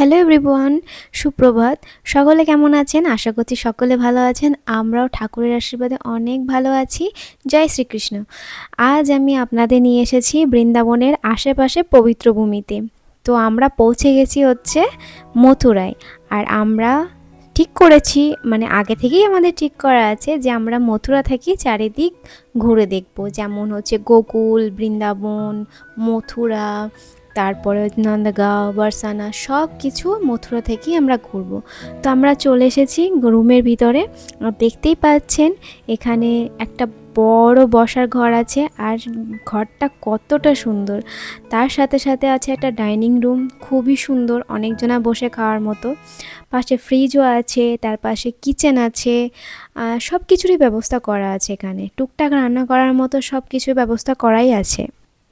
Hello everyone সুপ্রভাত। সকলে কেমন আছেন? আশা করছি সকলে ভালো আছেন। আমরাও ঠাকুরের আশীর্বাদে অনেক ভালো আছি। জয় শ্রীকৃষ্ণ। আজ আমি আপনাদের নিয়ে এসেছি বৃন্দাবনের আশেপাশে পবিত্র ভূমিতে। তো আমরা পৌঁছে গেছি হচ্ছে মথুরায়। আর আমরা ঠিক করেছি মানে আগে থেকেই আমাদের ঠিক করা আছে যে আমরা মথুরা থেকে চারিদিক ঘুরে দেখব। যেমন হচ্ছে গোকুল, বৃন্দাবন, মথুরা তারপরে নন্দগাঁও, বারসানা সব কিছু মথুরা থেকেই আমরা ঘুরবো। তো আমরা চলে এসেছি রুমের ভিতরে। দেখতেই পাচ্ছেন, এখানে একটা বড় বসার ঘর আছে আর ঘরটা কতটা সুন্দর। তার সাথে সাথে আছে একটা ডাইনিং রুম, খুবই সুন্দর, অনেকজনা বসে খাওয়ার মতো। পাশে ফ্রিজও আছে, তার পাশে কিচেন আছে সব কিছুরই ব্যবস্থা করা আছে এখানে। টুকটাক রান্না করার মতো সব কিছুর ব্যবস্থা করাই আছে।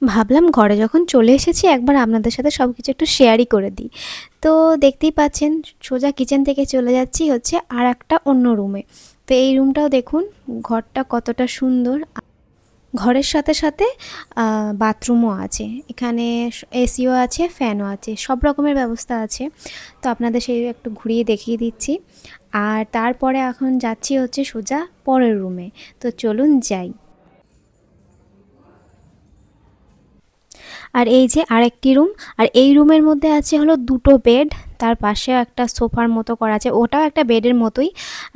ভাবলাম ঘরে যখন চলে এসেছি, একবার আপনাদের সাথে সব কিছু একটু শেয়ারই করে দিই। তো দেখতেই পাচ্ছেন, সোজা কিচেন থেকে চলে যাচ্ছি হচ্ছে আর একটা অন্য রুমে তো এই রুমটাও দেখুন, ঘরটা কতটা সুন্দর। ঘরের সাথে সাথে বাথরুমও আছে। এখানে এসিও আছে ফ্যানও আছে, সব রকমের ব্যবস্থা আছে। তো আপনাদের সেই একটু ঘুরিয়ে দেখিয়ে দিচ্ছি। আর তারপরে এখন যাচ্ছি হচ্ছে সোজা পরের রুমে তো চলুন যাই। আর এই যে আরেকটি রুম, আর এই রুমের মধ্যে আছে হলো দুটো বেড, তার পাশে একটা সোফার মতো করা আছে, ওটাও একটা বেডের মতোই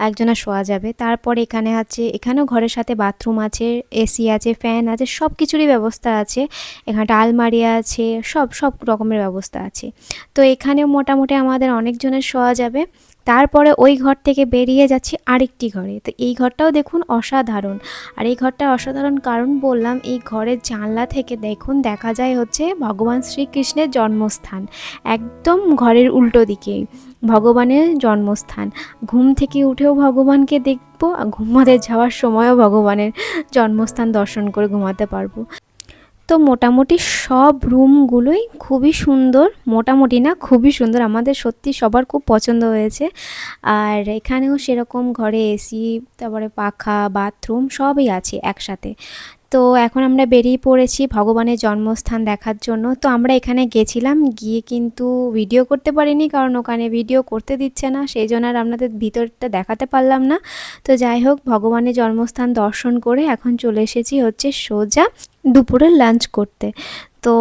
একজনের শোয়া যাবে। তারপর এখানে আছে, এখানেও ঘরের সাথে বাথরুম আছে, এসি আছে, ফ্যান আছে সব কিছুরই ব্যবস্থা আছে। এখানটা আলমারি আছে, সব সব রকমের ব্যবস্থা আছে। তো এখানেও মোটামুটি আমাদের অনেকজনের শোয়া যাবে। তারপরে ওই ঘর থেকে বেরিয়ে যাচ্ছি আরেকটি ঘরে। তো এই ঘরটাও দেখুন অসাধারণ। আর এই ঘরটা অসাধারণ কারণ বললাম, এই ঘরের জানলা থেকে দেখুন দেখা যায় হচ্ছে ভগবান শ্রীকৃষ্ণের জন্মস্থান। একদম ঘরের উল্টো দিকে ভগবানের জন্মস্থান। ঘুম থেকে উঠেও ভগবানকে দেখব ঘুমাতে যাওয়ার সময়ও ভগবানের জন্মস্থান দর্শন করে ঘুমাতে পারব। তো মোটামুটি সব রুমগুলোই খুবই সুন্দর। মোটামুটি না, খুবই সুন্দর। আমাদের সত্যি সবার খুব পছন্দ হয়েছে। আর এখানেও সেরকম ঘরে এসি তারপরে পাখা, বাথরুম সবই আছে একসাথে। তো এখন আমরা বেরিয়ে পড়েছি ভগবানের জন্মস্থান দেখার জন্য। তো আমরা এখানে গেছিলাম, গিয়ে কিন্তু ভিডিও করতে পারিনি কারণ ওখানে ভিডিও করতে দিচ্ছে না। সেই জন্য আর আপনাদের ভিতরটা দেখাতে পারলাম না। তো যাই হোক, ভগবানের জন্মস্থান দর্শন করে এখন চলে এসেছি হচ্ছে সোজা দুপুরের লাঞ্চ করতে। তো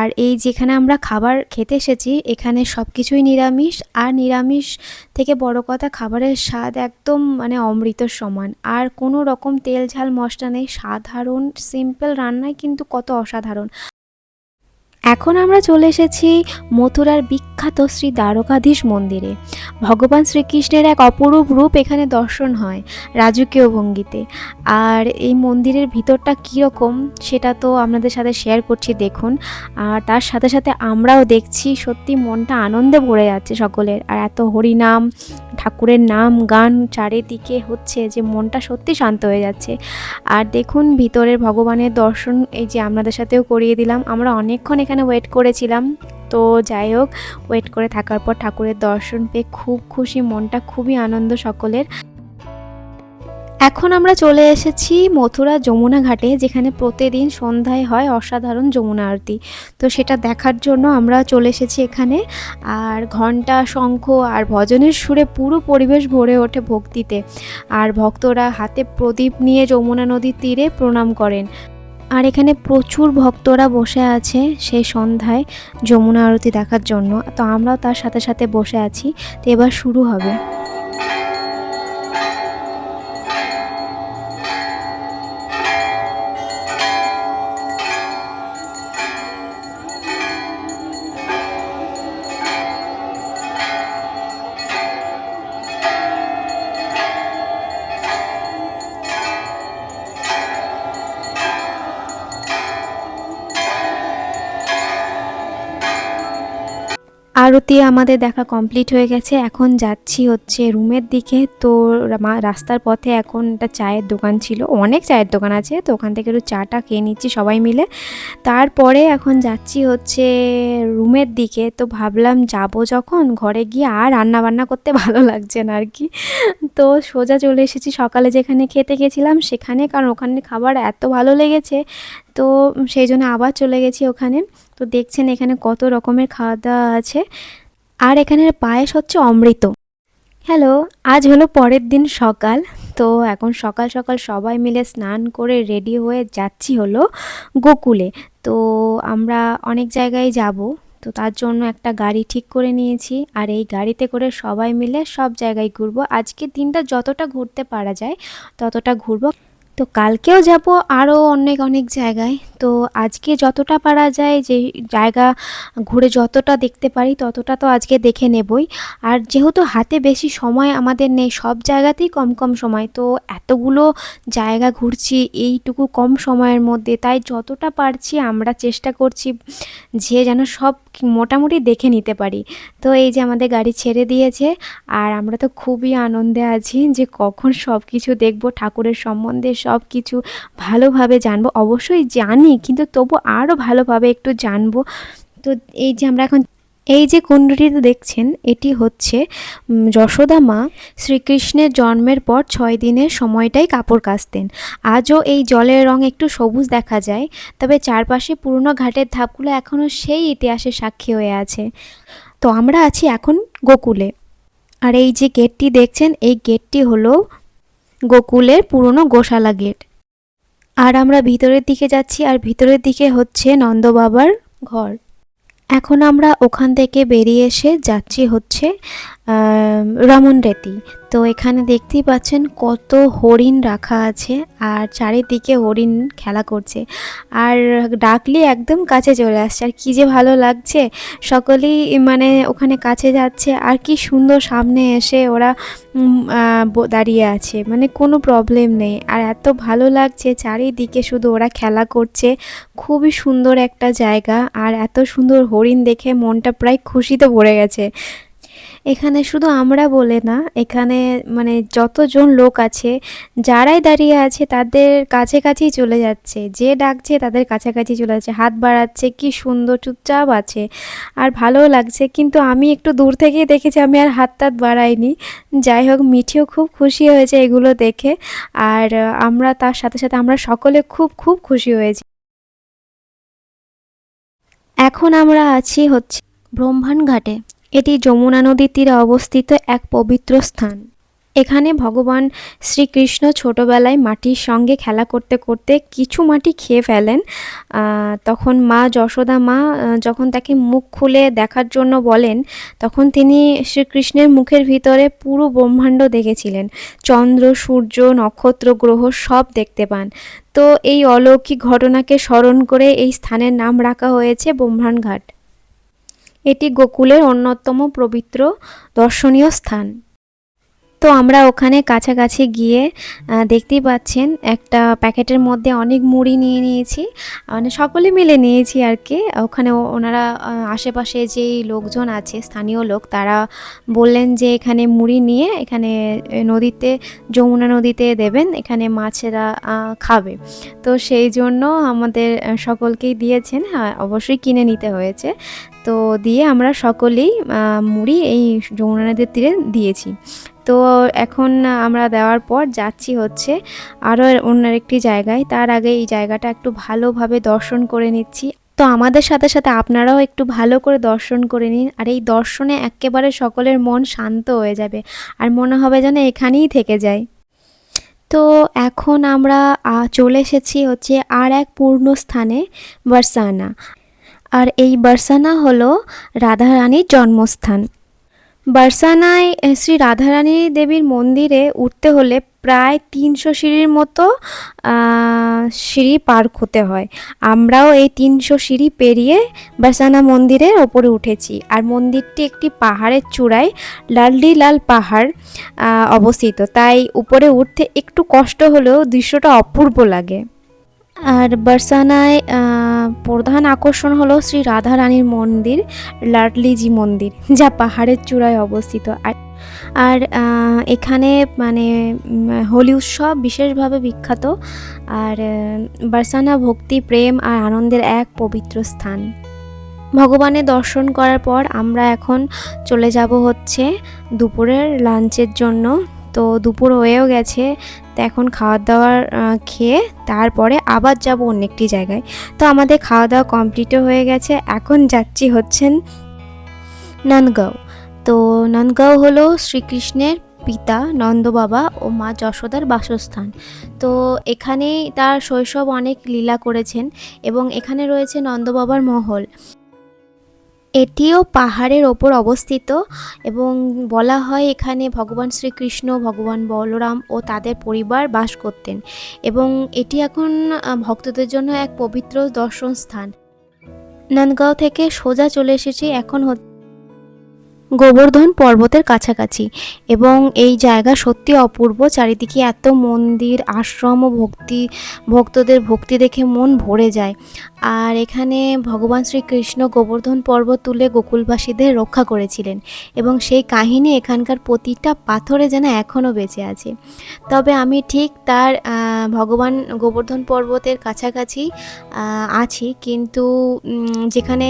আর এই যেখানে আমরা খাবার খেতে এসেছি, এখানে সব কিছুই নিরামিষ। আর নিরামিষ থেকে বড় কথা, খাবারের স্বাদ একদম মানে অমৃত সমান। আর কোনো রকম তেল ঝাল মশলা নেই। সাধারণ সিম্পল রান্নায় কিন্তু কত অসাধারণ। এখন আমরা চলে এসেছি মথুরার বিখ্যাত শ্রী দ্বারকাধীশ মন্দিরে। ভগবান শ্রীকৃষ্ণের এক অপরূপ রূপ এখানে দর্শন হয় রাজকীয় ভঙ্গিতে। আর এই মন্দিরের ভিতরটা কীরকম সেটা তো আপনাদের সাথে শেয়ার করছি, দেখুন। আর তার সাথে সাথে আমরাও দেখছি, সত্যি মনটা আনন্দে ভরে যাচ্ছে সকলের। আর এত হরিনাম ঠাকুরের নাম, গান চারিদিকে হচ্ছে যে মনটা সত্যি শান্ত হয়ে যাচ্ছে। আর দেখুন, ভিতরের ভগবানের দর্শন এই যে আপনাদের সাথেও করিয়ে দিলাম। আমরা অনেকক্ষণ এখানে ওয়েট করেছিলাম। তো যাই হোক ওয়েট করে থাকার পর ঠাকুরের দর্শন পেয়ে খুব খুশি, মনটা খুবই আনন্দ সকলের। এখন আমরা চলে এসেছি মথুরা যমুনা ঘাটে, যেখানে প্রতিদিন সন্ধ্যায় হয় অসাধারণ যমুনা আরতি। তো সেটা দেখার জন্য আমরা চলে এসেছি এখানে। আর ঘণ্টা শঙ্খ আর ভজনের সুরে পুরো পরিবেশ ভরে ওঠে ভক্তিতে। আর ভক্তরা হাতে প্রদীপ নিয়ে যমুনা নদীর তীরে প্রণাম করেন। আর এখানে প্রচুর ভক্তরা বসে আছে সেই সন্ধ্যায় যমুনা আরতি দেখার জন্য। তো আমরাও তার সাথে সাথে বসে আছি। তো এবার শুরু হবে। আরতি আমাদের দেখা কমপ্লিট হয়ে গেছে। এখন যাচ্ছি হচ্ছে রুমের দিকে। তো রাস্তার পথে এখন একটা চায়ের দোকান ছিল। অনেক চায়ের দোকান আছে। তো ওখান থেকে একটু চাটা খেয়ে নিচ্ছি সবাই মিলে। তারপরে এখন যাচ্ছি হচ্ছে রুমের দিকে। তো ভাবলাম যাব যখন ঘরে গিয়ে আর রান্না বান্না করতে ভালো লাগছে না আর কি। তো সোজা চলে এসেছি সকালে যেখানে খেতে গেছিলাম সেখানে। কারণ ওখানে খাবার এত ভালো লেগেছে। তো সেই জন্য আবার চলে গেছি ওখানে। তো দেখছেন এখানে কত রকমের খাওয়া দাওয়া আছে। আর এখানের পায়েস হচ্ছে অমৃত। হ্যালো, আজ হলো পরের দিন সকাল। তো এখন সকাল সকাল সবাই মিলে স্নান করে রেডি হয়ে যাচ্ছি হলো গোকুলে। তো আমরা অনেক জায়গায় যাব। তো তার জন্য একটা গাড়ি ঠিক করে নিয়েছি। আর এই গাড়িতে করে সবাই মিলে সব জায়গায় ঘুরবো। আজকে দিনটা যতটা ঘুরতে পারা যায় ততটা ঘুরবো। তো কালকেও যাব আরও অনেক অনেক জায়গায়। তো আজকে যতটা পারা যায় যে জায়গা ঘুরে যতটা দেখতে পারি ততটা তো আজকে দেখে নেবই। আর যেহেতু হাতে বেশি সময় আমাদের নেই, সব জায়গাতেই কম কম সময়। তো এতগুলো জায়গা ঘুরছি, এইটুকু কম সময়ের মধ্যে, তাই যতটা পারছি আমরা চেষ্টা করছি যে যেন সব মোটামুটি দেখে নিতে পারি। তো এই যে আমাদের গাড়ি ছেড়ে দিয়েছে, আর আমরা তো খুবই আনন্দে আছি যে কখন সব কিছু দেখব ঠাকুরের সম্বন্ধে সব। কিছু ভালোভাবে জানব। অবশ্যই জানি, কিন্তু তবু আরও ভালোভাবে একটু জানব। তো এই যে আমরা এখন, এই যে কুণ্ডটিতে দেখছেন, এটি হচ্ছে যশোদা মা শ্রীকৃষ্ণের জন্মের পর ছয় দিনের সময়টাই কাপড় কাচতেন। আজও এই জলের রং একটু সবুজ দেখা যায়, তবে চারপাশে পুরনো ঘাটের ধাপগুলো এখনও সেই ইতিহাসের সাক্ষী হয়ে আছে। তো আমরা আছি এখন গোকুলে। আর এই যে গেটটি দেখছেন, এই গেটটি হলো গোকুলের পুরনো গোশালা গেট। আর আমরা ভিতরের দিকে যাচ্ছি আর ভিতরের দিকে হচ্ছে নন্দবাবার ঘর। এখন আমরা ওখান থেকে বেরিয়ে এসে যাচ্ছি হচ্ছে আম, রমন রেতি। তো এখানে দেখতেই পাচ্ছেন কত হরিণ রাখা আছে আর চারিদিকে হরিণ খেলা করছে। আর ডাকলে একদম কাছে চলে আসছে। আর কী যে ভালো লাগছে সকলেই মানে ওখানে কাছে যাচ্ছে। আর কি সুন্দর সামনে এসে ওরা দাঁড়িয়ে আছে। মানে কোনো প্রবলেম নেই। আর এত ভালো লাগছে চারিদিকে শুধু ওরা খেলা করছে। খুবই সুন্দর একটা জায়গা। আর এত সুন্দর হরিণ দেখে মনটা প্রায় খুশিতে ভরে গেছে। এখানে শুধু আমরা বলে না, এখানে মানে যতজন লোক আছে, যারাই দাঁড়িয়ে আছে তাদের কাছে কাছেই চলে যাচ্ছে। যে ডাকছে তাদের কাছাকাছি চলে যাচ্ছে। হাত বাড়াচ্ছে, কি সুন্দর চুপচাপ আছে। আর ভালোও লাগছে, কিন্তু আমি একটু দূর থেকেই দেখেছি, আমি আর হাত টাত বাড়াইনি। যাই হোক, মিঠিও খুব খুশি হয়েছে এগুলো দেখে। আর আমরা তার সাথে সাথে আমরা সকলে খুব খুব খুশি হয়েছি। এখন আমরা আছি হচ্ছে ব্রহ্মাণ ঘাটে এটি যমুনা নদীর তীরে অবস্থিত এক পবিত্র স্থান। এখানে ভগবান শ্রীকৃষ্ণ ছোটবেলায় মাটির সঙ্গে খেলা করতে করতে কিছু মাটি খেয়ে ফেলেন। তখন মা যশোদা মা যখন তাকে মুখ খুলে দেখার জন্য বলেন, তখন তিনি শ্রীকৃষ্ণের মুখের ভিতরে পুরো ব্রহ্মাণ্ড দেখেছিলেন। চন্দ্র, সূর্য, নক্ষত্র, গ্রহ সব দেখতে পান। তো এই অলৌকিক ঘটনাকে স্মরণ করে এই স্থানের নাম রাখা হয়েছে ব্রহ্মাণ ঘাট এটি গোকুলের অন্যতম পবিত্র দর্শনীয় স্থান। তো আমরা ওখানে কাছাকাছি গিয়ে দেখতেই পাচ্ছেন একটা প্যাকেটের মধ্যে অনেক মুড়ি নিয়ে নিয়েছি। মানে সকলে মিলে নিয়েছি আর কি। ওখানে ওনারা আশেপাশে যেই লোকজন আছে, স্থানীয় লোক, তারা বললেন যে এখানে মুড়ি নিয়ে এখানে নদীতে, যমুনা নদীতে দেবেন, এখানে মাছেরা খাবে। তো সেই জন্য আমাদের সকলকেই দিয়েছেন। হ্যাঁ অবশ্যই কিনে নিতে হয়েছে। তো দিয়ে আমরা সকলেই মুড়ি এই যমুনা নদীর তীরে দিয়েছি। তো এখন আমরা দেওয়ার পর যাচ্ছি হচ্ছে আরও অন্য একটি জায়গায়। তার আগে এই জায়গাটা একটু ভালোভাবে দর্শন করে নিচ্ছি। তো আমাদের সাথে সাথে আপনারাও একটু ভালো করে দর্শন করে নিন। আর এই দর্শনে একেবারে সকলের মন শান্ত হয়ে যাবে আর মনে হবে যেন এখানেই থেকে যায়। তো এখন আমরা চলে এসেছি হচ্ছে আর এক পূর্ণ স্থানে বারসানা। আর এই বারসানা হলো রাধারানীর জন্মস্থান। বারসানায় শ্রী রাধারানী দেবীর মন্দিরে উঠতে হলে প্রায় তিনশো সিঁড়ির মতো সিঁড়ি পার হতে হয়। আমরাও এই তিনশো সিঁড়ি পেরিয়ে বারসানা মন্দিরের ওপরে উঠেছি। আর মন্দিরটি একটি পাহাড়ের চূড়ায় লালডি লাল পাহাড় অবস্থিত। তাই উপরে উঠতে একটু কষ্ট হলেও দৃশ্যটা অপূর্ব লাগে। আর বারসানায় প্রধান আকর্ষণ হলো শ্রী রাধা রানীর মন্দির লাডলিজি মন্দির, যা পাহাড়ের চূড়ায় অবস্থিত। আর আর এখানে মানে হোলি উৎসব বিশেষভাবে বিখ্যাত। আর বারসানা ভক্তি, প্রেম আর আনন্দের এক পবিত্র স্থান। ভগবানের দর্শন করার পর আমরা এখন চলে যাব হচ্ছে দুপুরের লাঞ্চের জন্য। তো দুপুর হয়েও গেছে, তো এখন খাওয়া দাওয়ার খেয়ে তারপরে আবার যাব অন্য একটি জায়গায়। তো আমাদের খাওয়া দাওয়া কমপ্লিটও হয়ে গেছে, এখন যাচ্ছি হচ্ছেন নন্দগাঁও। তো নন্দগাঁও হলো শ্রীকৃষ্ণের পিতা নন্দ বাবা ও মা যশোদার বাসস্থান। তো এখানেই তার শৈশব অনেক লীলা করেছেন এবং এখানে রয়েছে নন্দ বাবার মহল। এটিও পাহাড়ের ওপর অবস্থিত এবং বলা হয় এখানে ভগবান শ্রীকৃষ্ণ, ভগবান বলরাম ও তাদের পরিবার বাস করতেন এবং এটি এখন ভক্তদের জন্য এক পবিত্র দর্শন স্থান নন্দগাঁও থেকে সোজা চলে এসেছি, এখন গোবর্ধন পর্বতের কাছাকাছি এবং এই জায়গা সত্যি অপূর্ব। চারিদিকে এত মন্দির, আশ্রম ও ভক্তি, ভক্তদের ভক্তি দেখে মন ভরে যায়। আর এখানে ভগবান শ্রীকৃষ্ণ গোবর্ধন পর্বত তুলে গোকুলবাসীদের রক্ষা করেছিলেন এবং সেই কাহিনী এখানকার প্রতিটা পাথরে যেন এখনও বেঁচে আছে। তবে আমি ঠিক তার ভগবান গোবর্ধন পর্বতের কাছাকাছি আছি। কিন্তু যেখানে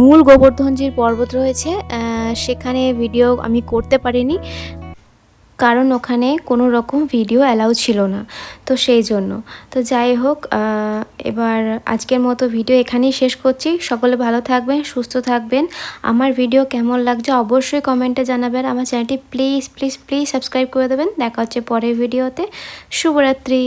মূল গোবর্ধনজির পর্বত রয়েছে সেখানে ভিডিও আমি করতে পারিনি, কারণ ওখানে কোনো রকম ভিডিও অ্যালাউ ছিল না, তো সেই জন্য। তো যাই হোক এবার আজকের মতো ভিডিও এখানেই শেষ করছি। সকলে ভালো থাকবেন, সুস্থ থাকবেন। আমার ভিডিও কেমন লাগছে অবশ্যই কমেন্টে জানাবেন। আমার চ্যানেলটি প্লিজ প্লিজ প্লিজ সাবস্ক্রাইব করে দেবেন। দেখা হচ্ছে পরের ভিডিওতে শুভরাত্রি।